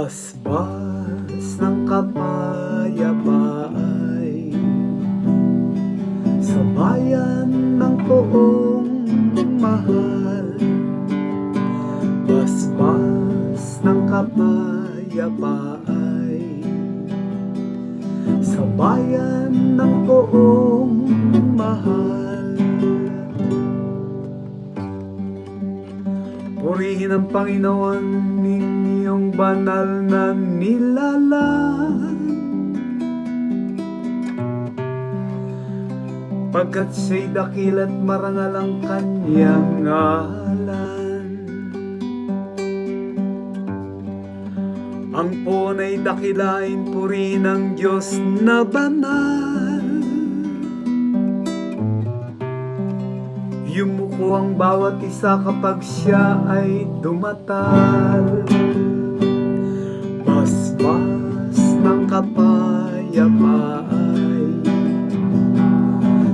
Basbas ng kapayapay Sa bayan ng poong mahal. Basbas ng kapayapay Sa bayan ng poong mahal. Purihin ang Panginoon ninyong banal na nilalang. Pagkat siya'y dakil at marangal ang kanyang ngalan. Ang ponay dakilain purihin ng Diyos na banal. Yumuko ang bawat isa kapag siya ay dumatal ng kapayapay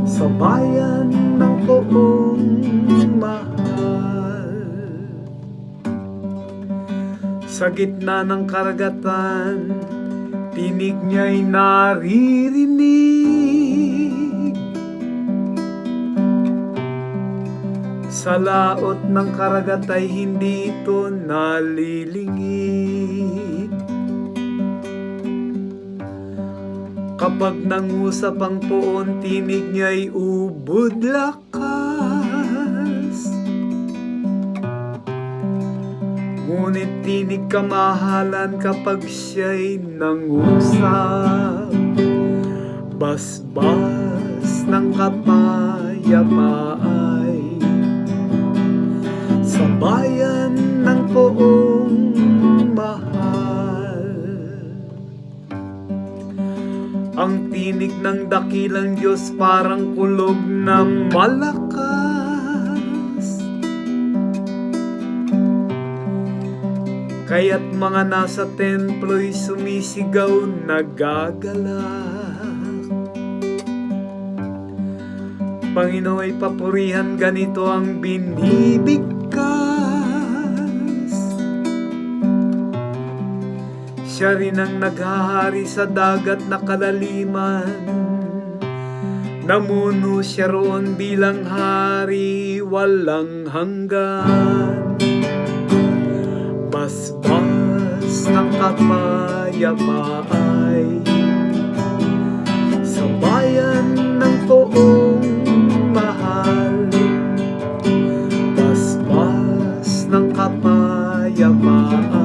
Sa bayan ng poong mahal. Sa gitna ng karagatan Tinig niya'y naririnig. Sa laot ng karagat hindi ito nalilingid Kapag nangusap ang poon, tinig niya'y ubod lakas Ngunit tinig kamahalan kapag siya'y nangusap. Basbas ng kapayapaan sa bayan tinig ng dakilang Diyos parang kulog na malakas. Kaya't mga nasa templo'y sumisigaw nagagalak. Panginoon ay papurihan ganito ang binibigkas. Siya rin ang naghahari sa dagat na kalaliman. Namuno siya roon bilang hari walang hanggan. Basbas ng kapayapay sa bayan ng poong mahal Basbas ng kapayapay